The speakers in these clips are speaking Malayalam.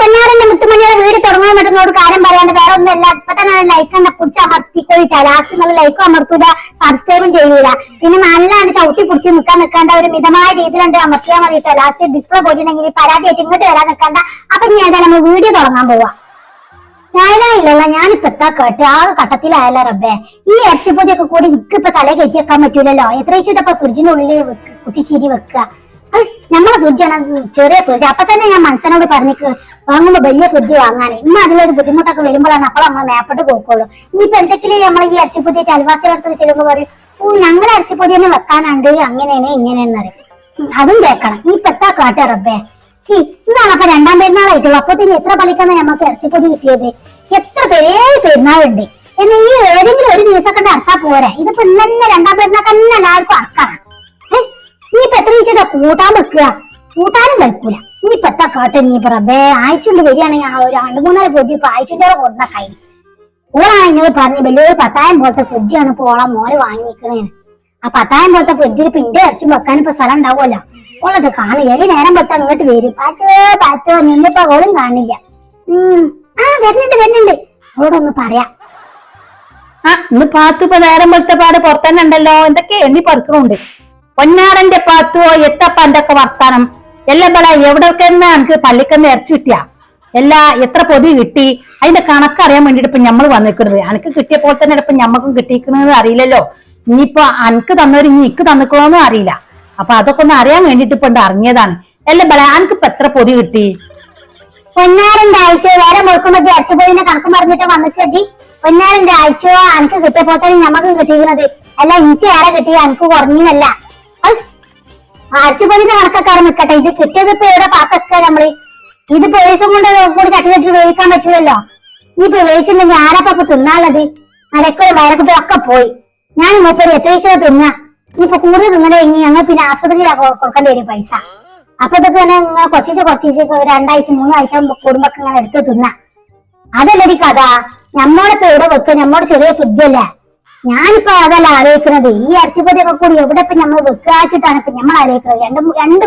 പൊന്നാരന്റെ മുത്തുമണിയുടെ വീട് തുടങ്ങാൻ പറ്റുന്നോട് കാര്യം പറയാണ്ട് വേറെ ഒന്നുമല്ല. ഇപ്പൊ തന്നെ ലൈക്ക് എന്നെ പിടിച്ച് അമർത്തിക്കൊള്ളിട്ട ലാസ്റ്റ് നല്ല ലൈക്കും അമർത്തൂല സബ്സ്ക്രൈബും ചെയ്യൂല. പിന്നെ നല്ലാണ്ട് ചവിട്ടി പിടിച്ച് നിൽക്കാൻ നിൽക്കേണ്ട ഒരു മിതമായ രീതിയിലുണ്ട് അമർത്തിയാൽ മതി കേട്ടോ ലാസ്റ്റ് ഡിസ്പ്ലേ പോയിട്ടുണ്ടെങ്കിൽ പരാതിയായിട്ട് ഇങ്ങോട്ട് വരാൻ നിൽക്കണ്ട. അപ്പൊ ഞാൻ നമ്മൾ വീഡിയോ തുടങ്ങാൻ പോവാ. ഞാനായില്ലല്ല ഞാനിപ്പോ എത്താ കേട്ട്. ആ ഘട്ടത്തിലായല്ലോ റബ്ബേ. ഈ ഇറച്ചിപ്പൊതിയൊക്കെ കൂടി നിക്ക് തലേ കയറ്റി വെക്കാൻ പറ്റൂലല്ലോ. എത്ര വെച്ചിട്ടപ്പോ ഫ്രിഡ്ജിന്റെ ഉള്ളിൽ വെക്ക് കുത്തിച്ചീരി വെക്കുക. നമ്മളെ ഫ്രിഡ്ജാണ് ചെറിയ ഫ്രിഡ്ജ് അപ്പൊ തന്നെ ഞാൻ മനസ്സിനോട് പറഞ്ഞിട്ട് വാങ്ങുമ്പോ വലിയ ഫ്രിഡ്ജ് വാങ്ങാൻ ഇന്ന് അതിലൊരു ബുദ്ധിമുട്ടൊക്കെ വരുമ്പോഴാണ് അപ്പോൾ നമ്മൾ മേപ്പോട്ട് പോക്കുള്ളൂ. ഇനിയിപ്പോ എന്തെങ്കിലും നമ്മൾ ഈ ഇറച്ചിപ്പൊതിയായിട്ട് അയൽവാസികളുടെ അടുത്ത് ചെല്ലുമ്പോൾ പറയും ഓ ഞങ്ങൾ ഇറച്ചിപ്പൊതി തന്നെ വെക്കാനുണ്ട് അങ്ങനെയാണ് ഇങ്ങനെയെന്ന് പറയും. അതും കേൾക്കണം ഇനിയിപ്പോ എത്താ കാട്ടെ റബ്ബേ. ഇന്നാണ് അപ്പൊ രണ്ടാം പെരുന്നാളായിട്ടുള്ളൂ. അപ്പത്തിന് എത്ര പള്ളിക്കാണ് നമുക്ക് ഇറച്ചിപ്പൊതി കിട്ടിയത്? എത്ര പേരേ പെരുന്നാളുണ്ട്. എന്നെ ഈ ഏതെങ്കിലും ഒരു ദിവസമൊക്കെ അർത്താ പോരാ. ഇതിപ്പോ ഇന്നെ രണ്ടാം പെരുന്നാൾ തന്നെ എല്ലാവർക്കും അറക്കണം. ഏ? ഇനിയിപ്പോ എത്ര ചേട്ടാ കൂട്ടാൻ വെക്കുക കൂട്ടാനും വെക്കൂല ഇനിയിപ്പോ എത്താ കാട്ടെ നീ റബ്ബേ ആഴ്ചണ്ട് വരികയാണെങ്കിൽ ആ ഒരു രണ്ട് മൂന്നാൽ പൊതി ഇപ്പൊ ആഴ്ചന്റെ കൊടുന്ന കൈ. ഓളാണ് എന്നോട് പറഞ്ഞു വലിയൊരു പത്തായം പോലത്തെ ഫ്രിഡ്ജാണ് ഇപ്പൊ ഓളെ മോനെ വാങ്ങിക്കണേന്ന് ആ പത്തായം പോലത്തെ ഫ്രിഡ്ജിൽ ഇപ്പൊ ഇന്റെ ഇറച്ചി വെക്കാൻ ഇപ്പൊ സ്ഥലം ഉണ്ടാവുമല്ലോ. ഓളത് കാണില്ല ഒരു നേരം പത്ത് അങ്ങോട്ട് വരും? പത്തോ പത്തോ നിന്നിപ്പോ ഓളും കാണില്ല. ഉം. ആ വരുന്നുണ്ട് വരുന്നുണ്ട്. ഓളോടൊന്ന് പറയാം. ആ ഇന്ന് പാത്തു ഇപ്പൊ നേരം വെളുത്ത പാട് പുറത്തന്നെ ഉണ്ടല്ലോ. എന്തൊക്കെ എണ്ണി പറിക്കണുണ്ട്? പൊന്നാറന്റെ പാത്തോ എത്തപ്പന്റെ എന്തൊക്കെ വർത്താനം? എല്ലാം ബല എവിടെയൊക്കെ എനിക്ക് പള്ളിക്കന്ന് ഇറച്ചി കിട്ടിയ? എല്ലാ എത്ര പൊതി കിട്ടി? അതിന്റെ കണക്കറിയാൻ വേണ്ടിട്ട് ഇപ്പൊ നമ്മൾ വന്നിക്കുന്നത് എനിക്ക് കിട്ടിയ പോലെ തന്നെ ഇപ്പൊ ഞമ്മക്കും കിട്ടിയിരിക്കണെന്ന് അറിയില്ലല്ലോ. ഇനിയിപ്പോ അനക്ക് തന്നവര് ഇനി ഇക്ക് തന്നിക്കണോന്നും അറിയില്ല. അപ്പൊ അതൊക്കെ ഒന്ന് അറിയാൻ വേണ്ടിട്ട് ഇപ്പൊ അറിഞ്ഞതാണ്. എല്ലാം ബല എനിക്ക് ഇപ്പൊ എത്ര പൊതി കിട്ടി? പൊന്നാറിന്റെ ആഴ്ച വേറെ മുഴുക്കുമ്പോ അരച്ചുപോയിന്റെ കണക്ക് പറഞ്ഞിട്ട് വന്നിട്ട് ജി. പൊന്നാറിന്റെ ആഴ്ച എനിക്ക് കിട്ടിയപ്പോ തന്നെ ഞമ്മക്ക് കിട്ടിയിരിക്കുന്നത്. അല്ല എനിക്ക് ഏറെ കിട്ടിയ എനിക്ക് കുറഞ്ഞല്ല അരച്ചുപൊതിന്റെ കണക്കൊക്കെ അവിടെ നിൽക്കട്ടെ ഇത് കിട്ടിയത് ഇപ്പൊ എവിടെ പാത്തൊക്കെ നമ്മൾ ഇത് പേഴ്സും കൊണ്ട് കൂടി ചട്ടി ഉപയോഗിക്കാൻ പറ്റൂലല്ലോ. ഈ ഇപ്പൊ ആരൊക്കെ ഇപ്പൊ തിന്നാളത് അരക്കൊരു വയറക്കുട്ടി ഒക്കെ പോയി. ഞാൻ മൂപ്പര് എത്ര വയസ്സോ തിന്ന? ഇനിയിപ്പൊ കൂടുതൽ തിന്നണേ ഇനി ഞങ്ങൾ പിന്നെ ആസ്പത്രിയിലാ കൊടുക്കേണ്ടി വരും പൈസ. അപ്പൊ ഇതൊക്കെ തന്നെ ഇങ്ങനെ കുറച്ചിച്ച് കുറച്ചിച്ച് രണ്ടാഴ്ച മൂന്നാഴ്ച കുടുംബൊക്കെ ഇങ്ങനെ എടുത്ത് തിന്ന. അതല്ലടി കഥ? നമ്മളിപ്പോ പേടെ വെക്കുക? നമ്മുടെ ചെറിയ ഫ്രിഡ്ജല്ലേ ഞാനിപ്പോ അതല്ല ആലോചിക്കുന്നത്. ഈ ഇറച്ചിപ്പൊതിയൊക്കെ കൂടി എവിടെ ഇപ്പൊ നമ്മൾ വെക്കാച്ചിട്ടാണ് ഇപ്പൊ നമ്മൾ ആലോചിക്കുന്നത്? രണ്ട് രണ്ട്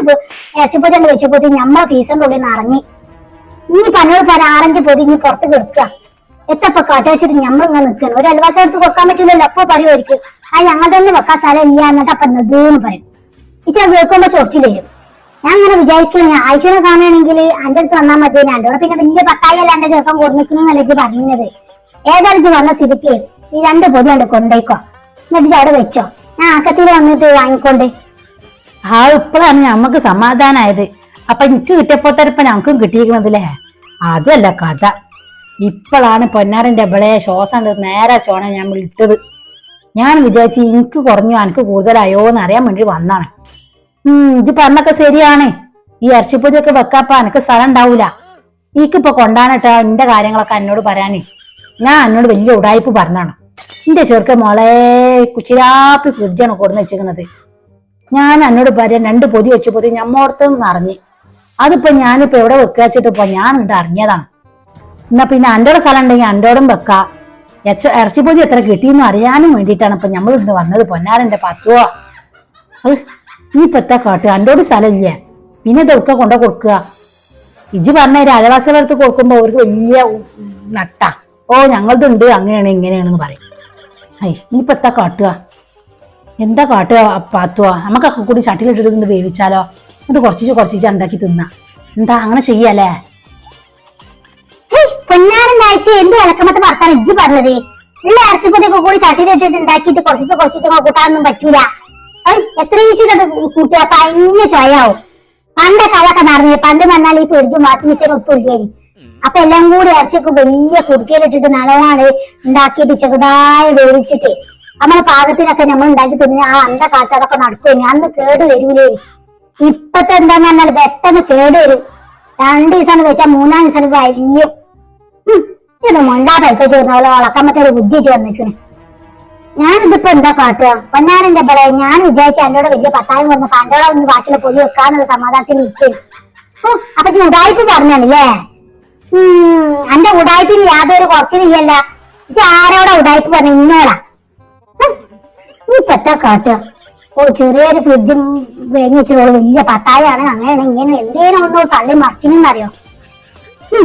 ഇറച്ചിപ്പൊതി ഇറച്ചിപ്പൊതി പൊതി നമ്മളെ ഫീസിന്റെ ഉള്ളിൽ ഇറങ്ങി. ഇനി പന്നോട് പല ആറഞ്ച് പൊതി ഇനി പുറത്ത് കിടക്കുക. എത്തപ്പൊ കാട്ടി വെച്ചിട്ട് നമ്മൾ ഇങ്ങനെ നിൽക്കണം ഒരു അൽവാസം എടുത്ത് കൊടുക്കാൻ പറ്റില്ലല്ലോ. അപ്പൊ പറയുമായിരിക്കും ആ ഞങ്ങൾ തന്നെ വെക്കാൻ സ്ഥലം ഇല്ല എന്നിട്ട് അപ്പൊ എന്ന് പറയും. ഇച്ച കേൾക്കുമ്പോ ചൊറിച്ചിൽ വരും. ഞാൻ അങ്ങനെ വിചാരിക്കുന്നു ആഴ്ചനെ കാണുകയാണെങ്കിൽ അന്റെ അടുത്ത് വന്നാൽ മതി. എന്റെ പിന്നെ വലിയ പത്തായി അല്ല എന്റെ ചെറുക്കം എന്നല്ല ഇജ്ജ് പറഞ്ഞത് ഏതായാലും വന്ന സ്ഥിതിക്ക് ഈ രണ്ട് പൊതി കണ്ട് കൊണ്ടേക്കോ. എന്നിട്ട് അവിടെ വെച്ചോ. ഞാൻ ആക്കത്തിൽ വന്നിട്ട് വാങ്ങിക്കൊണ്ട്. ആ ഇപ്പോഴാണ് ഞമ്മക്ക് സമാധാനായത്. അപ്പൊ എനിക്ക് കിട്ടിയപ്പോ തരപ്പ ഞങ്ങൾക്കും കിട്ടിയിരിക്കണതില്ലേ അതല്ല കഥ. ഇപ്പോഴാണ് പൊന്നാറിന്റെ ഇവിടെ ശ്വാസം നേരെ ചോണ ഞാൻ വിളിട്ടത് ഞാൻ വിചാരിച്ചു എനിക്ക് കുറഞ്ഞു എനിക്ക് കൂടുതലായോ എന്ന് അറിയാൻ വേണ്ടി വന്നാണ്. ഉം ഇത് പറഞ്ഞൊക്കെ ശരിയാണ്. ഈ ഇറച്ചിപ്പൊതിയൊക്കെ വെക്കാപ്പ എനിക്ക് സ്ഥലം ഉണ്ടാവൂല. എനിക്കിപ്പൊ കൊണ്ടാനട്ടോ എന്റെ കാര്യങ്ങളൊക്കെ എന്നോട് പറയാനേ. ഞാൻ എന്നോട് വലിയ ഉടായ്പ് പറഞ്ഞാണ്. എന്റെ ചെറുക്ക മോളെ കുച്ചിരാപ്പി ഫ്രിഡ്ജാണ് കൊടുന്ന് വെച്ചിരിക്കുന്നത് ഞാൻ എന്നോട് പറയാൻ രണ്ട് പൊതി വെച്ച് പൊതി ഞമ്മോടത്ത് നിറഞ്ഞ് അതിപ്പോ ഞാനിപ്പോ എവിടെ വെക്കാച്ചിട്ട് ഇപ്പൊ ഞാൻ ഇങ്ങോട്ട് അറിഞ്ഞതാണ്. എന്നാ പിന്നെ അന്റെ സ്ഥലം ഉണ്ടെങ്കിൽ അന്റോടും വെക്കാം. എച്ച ഇറച്ചിപ്പൊതി എത്ര കിട്ടിയെന്ന് അറിയാനും വേണ്ടിയിട്ടാണ് ഇപ്പൊ നമ്മൾ ഇന്ന് വന്നത്. പൊന്നാരന്റെ പത്തുവോ. നീ ഇപ്പൊ എത്താ കാട്ടുക? അന്റോട് സ്ഥലമില്ല? പിന്നെ ഇതൊക്കെ കൊണ്ട കൊടുക്കുക? ഇജ് പറഞ്ഞ അയൽവാസികളുടെ അടുത്ത് കൊടുക്കുമ്പോ അവർക്ക് വലിയ നട്ട. ഓ ഞങ്ങളതുണ്ട് അങ്ങനെയാണ് ഇങ്ങനെയാണെന്ന് പറയും. ഐ ഇനിയിപ്പോ എത്താ കാട്ടുക? എന്താ കാട്ടുക? പാത്തുക. നമുക്കൊക്കെ കൂടി ചട്ടിയിലിട്ടിട്ട് ഇങ്ങട് വേവിച്ചാലോ? എന്നിട്ട് കുറച്ച് കുറച്ച് ഉണ്ടാക്കി തിന്നാ. എന്താ അങ്ങനെ ചെയ്യാലേ പൊന്നാറിന്റെ ആഴ്ച എന്ത് ഇളക്കമത്തെ വർത്താൻ ഇജ്ജ് പറഞ്ഞത്? ഉള്ള ഇറച്ചിപ്പൊതിയൊക്കെ കൂടി ചട്ടിയിലിട്ടിട്ട് ഉണ്ടാക്കിയിട്ട് കുറച്ച് കുറച്ച് കൂട്ടാനൊന്നും പറ്റൂല. എത്ര ഈച്ചിട്ടത് കൂട്ടുക? കഴിഞ്ഞ ചോയാവും. പണ്ടൊക്കെ അതൊക്കെ നടന്നത് പണ്ട് പറഞ്ഞാൽ ഈ ഫ്രിഡ്ജും വാഷിംഗ് മെഷീനും ഒത്തുമില്ലേനി അപ്പൊ എല്ലാം കൂടി ഇറച്ചിയൊക്കെ വലിയ കുടുക്കയിലിട്ടിട്ട് നല്ലതാണ് ഉണ്ടാക്കിയിട്ട് ചെറുതായി വേവിച്ചിട്ട് നമ്മളെ പാകത്തിനൊക്കെ നമ്മൾ ഉണ്ടാക്കി തന്നെ ആ അന്ത കാലത്ത് അതൊക്കെ നടക്കുവേനി അന്ന് കേട് വരൂലേ? ഇപ്പത്തെ എന്താന്ന് പറഞ്ഞാൽ പെട്ടെന്ന് കേട് വരും. രണ്ട് ദിവസം വെച്ചാൽ മൂന്നാം ദിവസം വലിയ ഇത് മൊണ്ടാ പൈക്ക ചേർന്ന പോലെ വളക്കമ്മത്തെ ഒരു ബുദ്ധിയിട്ട് വന്നിക്കണ് ഞാനിതിപ്പോ എന്താ കാട്ടുക? പൊന്നാരന്റെ പോലെ ഞാൻ വിചാരിച്ച എന്നോട് വലിയ പത്തായം വന്ന് കണ്ടോടെ ഒന്ന് ബാക്കിയുള്ള പൊതി വെക്കാന്നുള്ള സമാധാനത്തിൽ ഇരിക്കുന്നു ഓ അപ്പൊ ചൂടായിട്ട് പറഞ്ഞാണല്ലേ ഉം എന്റെ ഉടായ്പിൽ യാതൊരു കുറച്ചിലില്ലല്ല ഇജ്ജ് ആരോടാ ഉടായ്പ പറഞ്ഞ? ഇന്നോടാ. ഉം, നീ ഇപ്പൊ കാട്ട കാട്ടുക? ഓ ചെറിയൊരു ഫ്രിഡ്ജും വേങ്ങി വെച്ചോളൂ വലിയ പട്ടായാണ്. അങ്ങനെ ഇങ്ങനെ എന്തേലും ഒന്നോ തള്ളി മറിച്ചിനെന്നറിയോ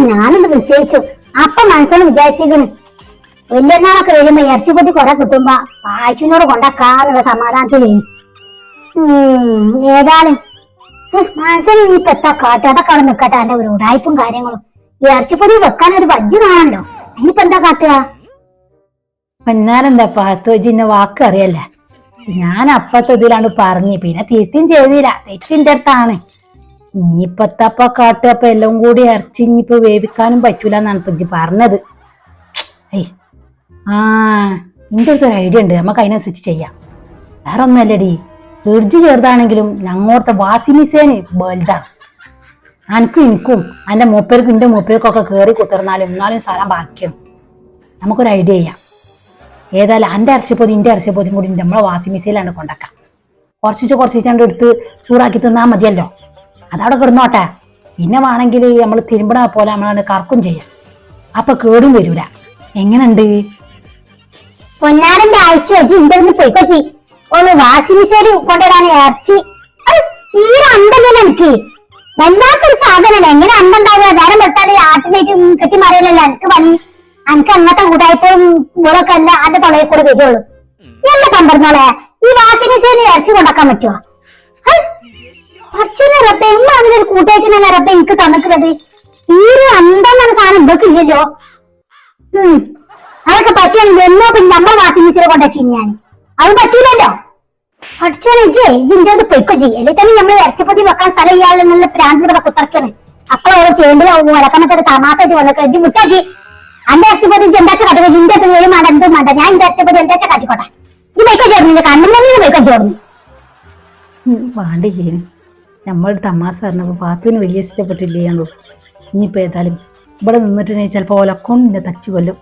ഞാനൊന്ന് വിശ്വസിച്ചു അപ്പൊ മനസ്സിന് വിചാരിച്ചിരിക്കണ്. വലിയനാളൊക്കെ വരുമ്പോ ഇറച്ചിപ്പൊത്തി കുറെ കിട്ടുമ്പോ വായിച്ചിനോട് കൊണ്ടാക്കാന്നുള്ള സമാധാനത്തിൽ ഉം ഏതാണ്? മനസ്സിന് നീ ഇപ്പൊ എത്താ കാട്ട് അതൊക്കെ അവിടെ നിക്കട്ടെ. എന്റെ ഒരു ഉടായ്പും കാര്യങ്ങളും. ഈ ഇറച്ചിപ്പൊതി വെക്കാൻ ഒരു വജ്ജ് കാണാമല്ലോ അതിനിപ്പോ എന്താ കാട്ടുക? പൊന്നാരെന്താ പാത്തോജിന്റെ വാക്ക് അറിയല്ലേ. ഞാൻ അപ്പത്തെ ഇതിലാണ് പറഞ്ഞു. പിന്നെ തിരുത്തിയും ചെയ്തില്ല. തെറ്റിന്റെ അടുത്താണ്. ഇനിയിപ്പത്തപ്പ കാട്ടപ്പ എല്ലാം കൂടി ഇറച്ചി ഇനിയിപ്പോ വേവിക്കാനും പറ്റൂല എന്നാണ് ഇപ്പൊ പറഞ്ഞത്. ഏയ്. ആ എന്റെ അടുത്തൊരു ഐഡിയ ഉണ്ട്. നമുക്ക് അതിനനുസരിച്ച് ചെയ്യാം. വേറെ ഒന്നല്ലടി ഫ്രിഡ്ജ് ചെറുതാണെങ്കിലും ഞങ്ങോടത്തെ വാഷിംഗ് മെഷീന് അനക്കും എനിക്കും എന്റെ മൂപ്പർക്കും എന്റെ മൂപ്പർക്കൊക്കെ കയറി കുത്തിർന്നാലും എന്നാലും സ്ഥലം ബാക്കിയാണ് നമുക്കൊരു ഐഡിയ ചെയ്യാം. ഏതായാലും എന്റെ ഇറച്ചിപ്പൊതി എന്റെ ഇറച്ചിപ്പൊതിയും കൂടി നമ്മളെ വാഷിംഗ് മെഷീനിലാണ് കൊണ്ടാക്കാം. കുറച്ചിച്ച് കുറച്ചിച്ചാണ്ട് എടുത്ത് ചൂടാക്കി തിന്നാൽ മതിയല്ലോ. അതവിടെ കിടന്നോട്ടെ. പിന്നെ വേണമെങ്കിൽ നമ്മൾ തിരുമ്പണ പോലെ നമ്മളാണ് കറക്കും ചെയ്യാം. അപ്പൊ കേടും വരൂല. എങ്ങനുണ്ട് പൊന്നാരന്റെ ആഴ്ച വെച്ച് ഇന്റെ പോയിക്കോച്ചി. ഒന്ന് വാഷിംഗ് മെഷീൻ കൊണ്ടുവരാൻ ഇറച്ചി. എനിക്ക്. വല്ലാത്തൊരു സാധനം എങ്ങനെ അന്തണ്ടാവുക നേരം വെട്ടാതെ ആട്ടിലേക്ക് കെട്ടി മറിയലല്ലോ? എനിക്ക് പണി. എനിക്ക് അങ്ങനത്തെ കൂട്ടായ്പയും മുളൊക്കെ അല്ല അന്റെ തൊളയിൽ കൂടെ വരുള്ളൂ. എന്നെ പമ്പറന്നോളെ ഈ വാഷിംഗ് മെഷീൻ ഇറച്ചി കൊണ്ടാക്കാൻ പറ്റുമോ അച്ഛനെ റബ്ബെ. ഉമ്മ അതിനൊരു കൂട്ടായ്ക്കുന്നല്ല റബ്ബെ എനിക്ക് തന്നിട്ടുള്ളത്. ഈ അന്തം എന്ന സാധനം. ഇവർക്ക് ഇല്ലല്ലോ. അതൊക്കെ പറ്റിയാണെങ്കിൽ എന്നോ പിന്നെ നമ്മൾ വാഷിംഗ് മെഷീനെ കൊണ്ടുവച്ചു ഞാൻ അത് നമ്മൾ ഇറച്ചിപ്പൊതി വെക്കാൻ സ്ഥലം മാണ്ട മാണ്ട ഞാൻ നമ്മൾ തമാശ പറഞ്ഞപ്പോൾ പാത്തുവിന് വലിയ ഇഷ്ടപ്പെട്ടില്ലേ എന്ന് ഏതായാലും ഇവിടെ നിന്നിട്ട് ചിലപ്പോൾ ഓലക്കൊണ്ടിനെ തച്ചു കൊല്ലും.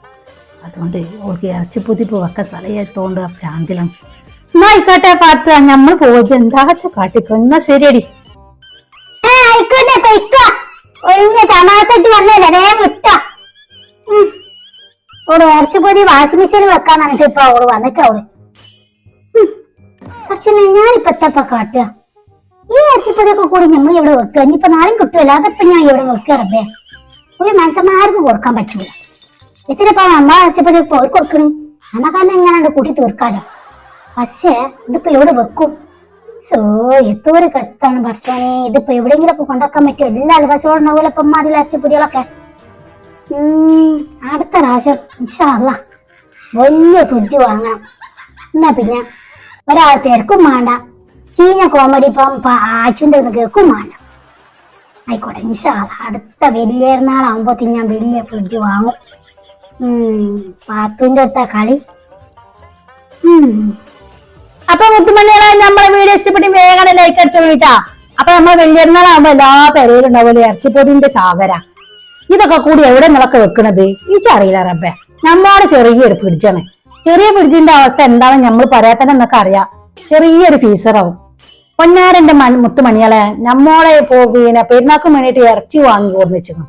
അതുകൊണ്ട് ഓൾക്ക് ഇറച്ചിപ്പൊതിപ്പ് വെക്കാൻ സ്ഥലമായതുകൊണ്ട് ആ പ്രാന്തിലാണ്. എന്നാ ആയിക്കോട്ടെ പാത്ത നമ്മൾ പോയി എന്താച്ച കാട്ടിക്കോ എന്നാ ശരിയടി? ആയിക്കോട്ടെ പൊയ്ക്കോ. ഒഴിഞ്ഞ തമാസായിട്ട് വന്നല്ലേ വേഗം വിട്ടോ ഓട് ഇറച്ചിപ്പൊതി വാഷിംഗ് മെഷീനിൽ വെക്കാൻ പറഞ്ഞിട്ട് ഇപ്പൊ ഓട് വന്നിട്ട് അവൾ പക്ഷെ ഞാനിപ്പോ എത്തപ്പ കാട്ടുക. ഈ ഇറച്ചിപ്പൊതിയൊക്കെ കൂടി നമ്മൾ ഇവിടെ വെക്കുക. ഇനിയിപ്പോ നാളെയും കിട്ടുമല്ലോ അതിപ്പോ ഞാൻ ഇവിടെ വെക്കാറബേ ഒരു മനുഷ്യന്മാർക്ക് കൊടുക്കാൻ പറ്റൂല എത്തിനപ്പോ നമ്മളെ ഇറച്ചിപ്പൊതി പോയി കൊടുക്കണേ? നമുക്കന്നെ എങ്ങനെയുണ്ട് കൂട്ടി തീർക്കാലോ? പക്ഷേ ഇതിപ്പോ എവിടെ വെക്കും? സോ എത്തോരു കഷ്ടാണ് ഭക്ഷണേ ഇതിപ്പോ എവിടെയെങ്കിലും ഒക്കെ കൊണ്ടാക്കാൻ പറ്റുമോ? എല്ലാ അൽവാസികളും ഉണ്ടാവില്ല ഇപ്പം അതിൽ അരച്ച ഉം, അടുത്ത പ്രാവശ്യം ഇൻഷാല്ല വലിയ ഫ്രിഡ്ജ് വാങ്ങണം. എന്നാ പിന്നെ ഒരാൾ തിരക്കും വേണ്ട ചീഞ്ഞ കോമഡി ഇപ്പം ആച്ചുന്റെ കേൾക്കും വേണ്ട ആയിക്കോട്ടെ ഇൻഷാല്ല അടുത്ത വലിയ നാളാകുമ്പോ ഞാൻ വലിയ ഫ്രിഡ്ജ് വാങ്ങും. പാത്തുന്റെ അടുത്ത കളി. അപ്പൊ മുത്തുമണ്ണികളെ നമ്മളെ വീഡിയോ ഇഷ്ടപ്പെട്ട് വേഗം ലൈക്ക് അടിച്ചു വീട്ടാ അപ്പൊ നമ്മൾ വലിയൊരുന്നാളാകുമ്പോ എല്ലാ പെരയിലും ഉണ്ടാവില്ലേ ഇറച്ചിപ്പൊതിന്റെ ചാകര. ഇതൊക്കെ കൂടി എവിടെ നിങ്ങളൊക്കെ വെക്കണത്? ഈ അറിയില്ല റബ്ബെ. നമ്മളോട് ചെറിയൊരു ഫ്രിഡ്ജാണ് ചെറിയ ഫ്രിഡ്ജിന്റെ അവസ്ഥ എന്താണെന്ന് നമ്മൾ പറയാത്തന്നെ എന്നൊക്കെ അറിയാം. ചെറിയൊരു ഫീസറാവും പൊന്നാരന്റെ മൺ മുത്തുമണികളെ നമ്മളെ പിന്നെ പെരുന്നാക്കും വേണ്ടിയിട്ട് ഇറച്ചി വാങ്ങി കൊടുന്നു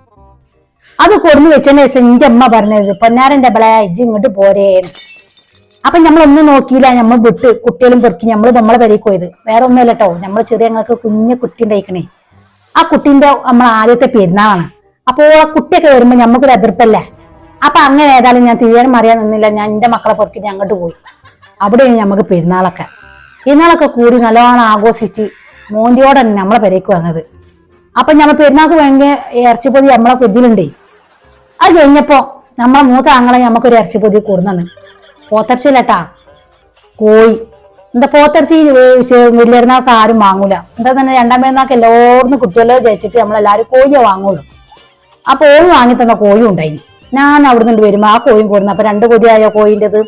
അത് കൊടുന്നു വെച്ചതിന് ശേഷം എന്റെ അമ്മ പറഞ്ഞത് പൊന്നാരന്റെ ബളെ ഇജ്ജ് ഇങ്ങോട്ട് പോരേന്ന്. അപ്പൊ നമ്മൾ ഒന്നും നോക്കിയില്ല നമ്മൾ വിട്ട് കുട്ടികളും പെറുക്കി നമ്മൾ നമ്മളെ പെരേക്ക് പോയത്. വേറെ ഒന്നുമല്ല കേട്ടോ നമ്മൾ ചെറിയ ഞങ്ങൾക്ക് കുഞ്ഞു കുട്ടി ഉണ്ടായിക്കണേ. ആ കുട്ടീന്റെ നമ്മൾ ആദ്യത്തെ പെരുന്നാളാണ്. അപ്പോ ആ കുട്ടിയൊക്കെ വരുമ്പോ നമുക്കൊരു എതിർപ്പല്ലേ? അപ്പൊ അങ്ങനെ ഏതായാലും ഞാൻ തീരാനും അറിയാൻ നിന്നില്ല. ഞാൻ എന്റെ മക്കളെ ഞാൻ അങ്ങോട്ട് പോയി. അവിടെയാണ് നമുക്ക് പെരുന്നാളൊക്കെ. പെരുന്നാളൊക്കെ കൂടി നല്ലോണം ആഘോഷിച്ച് മോന്തിയോടെ നമ്മളെ പെരേക്ക് വന്നത്. അപ്പൊ നമ്മൾ പെരുന്നാൾക്ക് വേണ്ടി ഇറച്ചിപ്പൊതി നമ്മളെ ഫ്രിഡ്ജിലുണ്ടേ. അത് കഴിഞ്ഞപ്പോ നമ്മളെ മൂത്ത ആങ്ങളെ നമുക്കൊരു ഇറച്ചിപ്പൊതി കൂടുന്നാണ് പോത്തർച്ചിയിലട്ടാ. കോഴി. എന്താ പോത്തർച്ചി വലിയറിനാൾക്ക് ആരും വാങ്ങൂല. എന്താ തന്നെ രണ്ടാം പെരുന്നാൾക്ക് എല്ലാവർന്ന് കുട്ടികളോ ജയിച്ചിട്ട് നമ്മളെല്ലാവരും കോഴിയെ വാങ്ങുള്ളൂ. ആ കോഴി വാങ്ങി തന്ന കോഴി ഉണ്ടായി. ഞാൻ അവിടെ നിന്ന് വരുമ്പോ ആ കോഴിയും കൂടുന്നു അപ്പൊ രണ്ട് കൊതിയായ കോഴിന്റെത്?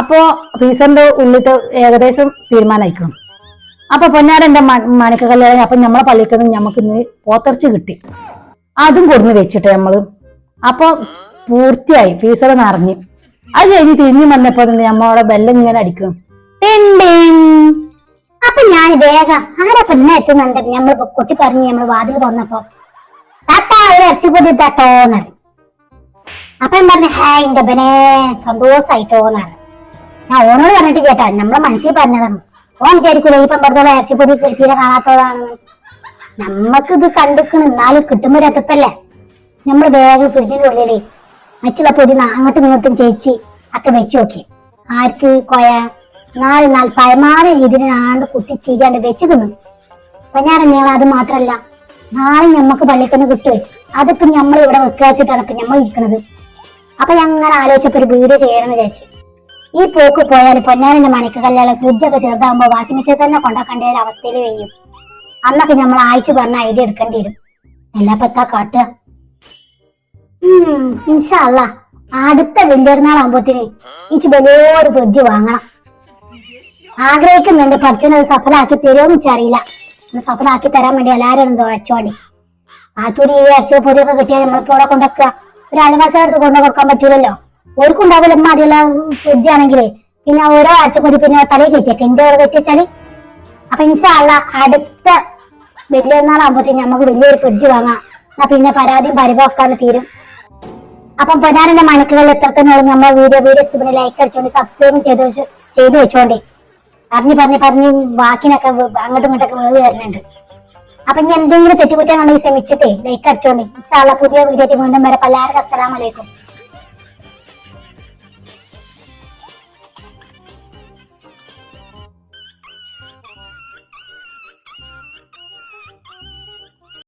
അപ്പോ ഫീസറിന്റെ ഉള്ളിട്ട് ഏകദേശം തീരുമാനമായിക്കണം. അപ്പൊ പൊന്നാരന്റെ മണിക്ക കല്യാണം അപ്പൊ നമ്മളെ പള്ളിക്ക് നമുക്ക് ഇന്ന് പോത്തർച്ചി കിട്ടി. അതും കൊടുന്ന് വെച്ചിട്ട് നമ്മൾ അപ്പൊ പൂർത്തിയായി. ഫീസർ നിറഞ്ഞു. അത് കഴിഞ്ഞ് തിരിഞ്ഞു വന്നപ്പോ തന്നെ നമ്മളെ ബെല്ലം ഇങ്ങനെ അടിക്കണം. അപ്പൊ ഞാൻ വേഗം ആരാ പിന്നെ എത്തുന്നുണ്ട് നമ്മൾ കുട്ടി പറഞ്ഞ് നമ്മൾ വാതിൽ വന്നപ്പോ താത്താ ഒരു ഇറച്ചിപ്പൊതി അപ്പൊ പറഞ്ഞു ഹേ എന്റെ പിന്നെ സന്തോഷായിട്ടോന്നാണ് ഞാൻ ഓനോട് പറഞ്ഞിട്ട് കേട്ടാ നമ്മളെ മനസ്സിൽ പറഞ്ഞതാണ്. ഓൻ വിചാരിക്കൂല ഈ പമ്പറത്തോളം ഇറച്ചിപ്പൊതി തീരെ കാണാത്തതാണ് നമ്മക്കിത് കണ്ടിക്കണ് എന്നാലും കിട്ടുമ്പോ രത്തപ്പല്ലേ നമ്മൾ വേഗം ഫ്രിഡ്ജിന്റെ ഉള്ളിൽ മറ്റുള്ള പൊടി അങ്ങോട്ടും ഇങ്ങോട്ടും ചേച്ചി ഒക്കെ വെച്ചു നോക്കി. ആർക്ക് കൊയ? നാല് നാല് പരമാവധി രീതിയിൽ ആണ്ട് കുത്തിച്ചീരാണ്ട് വെച്ചു തിന്നു. പഞ്ഞാറെണ്ണീങ്ങൾ അത് മാത്രല്ല നാളെ ഞമ്മക്ക് പള്ളിക്കൊന്ന് കിട്ടുവേ. അതിപ്പോ നമ്മൾ ഇവിടെ വെക്കാച്ചിട്ടാണ് ഇപ്പൊ ഞമ്മൾ ഇരിക്കുന്നത് അപ്പൊ ഞങ്ങൾ ആലോചിച്ചപ്പോ ഒരു വീഡിയോ ചെയ്യണമെന്ന് വിചാരിച്ചു. ഈ പോക്ക് പോയാൽ പൊന്നാരന്റെ മണിക്ക് കല്യാണം ഫ്രിഡ്ജൊക്കെ ചെറുതാകുമ്പോ വാഷിംഗ് മെഷീൻ തന്നെ കൊണ്ടാക്കേണ്ട ഒരു അവസ്ഥയിൽ കഴിയും. അന്നൊക്കെ നമ്മൾ അയച്ചു പറഞ്ഞ ഐഡിയ എടുക്കേണ്ടി വരും. എല്ലാ പത്താ കാട്ടുക? അടുത്ത വലിയൊരുന്നാളാകുമ്പോത്തിന് ഈ വലിയൊരു ഫ്രിഡ്ജ് വാങ്ങണം. ആഗ്രഹിക്കുന്നുണ്ട് പഠിച്ചത് സഫലാക്കി വെച്ചറിയില്ല ഒന്ന് സഫലാക്കി തരാൻ വേണ്ടി എല്ലാവരും ഒന്ന് അടിച്ചോണ്ടി. ആത്തൂരി ഈ ഇറച്ചി പൊരിയൊക്കെ കിട്ടിയാൽ നമ്മളിപ്പോ ഇവിടെ കൊണ്ടുവെക്കുക. ഒരു അലവാസം അടുത്ത് കൊണ്ടു കൊടുക്കാൻ പറ്റൂലല്ലോ. ഓർക്കുണ്ടാവില്ല മതിയുള്ള ഫ്രിഡ്ജ് ആണെങ്കിലേ. പിന്നെ ഓരോ അരച്ചപ്പൊരി പിന്നെ തലയിൽ കയറ്റിയൊക്കെ എന്റെ ഓരോ കെട്ടിച്ചാൽ അപ്പൊ ഇൻഷാല്ല അടുത്ത വലിയ നാളാകുമ്പോഴത്തേക്ക് നമുക്ക് വലിയൊരു ഫ്രിഡ്ജ് വാങ്ങാം. പിന്നെ പരാതിയും പരിപാടി തീരും. അപ്പം പ്രധാനന്റെ മണിക്കുകൾ എത്രത്തോളം നമ്മൾ വീഡിയോ വീഡിയോസ് പിന്നെ ലൈക്ക് അടിച്ചോണ്ട് സബ്സ്ക്രൈബ് ചെയ്ത് ചെയ്തു വെച്ചോണ്ടേ. പറഞ്ഞു പറഞ്ഞ് പറഞ്ഞ് വാക്കിനൊക്കെ അങ്ങോട്ടും ഇങ്ങോട്ടൊക്കെ വേവ് വരുന്നുണ്ട് അപ്പൊ ഇനി എന്തെങ്കിലും തെറ്റുകുറ്റാണെങ്കിൽ ശ്രമിച്ചിട്ടേ ലൈക്ക് അടിച്ചോണ്ട്. ഇൻഷാള്ള പുതിയ വീഡിയോ വീണ്ടും വരെ. പല്ലാർക്കും അസ്സലാമലൈക്കും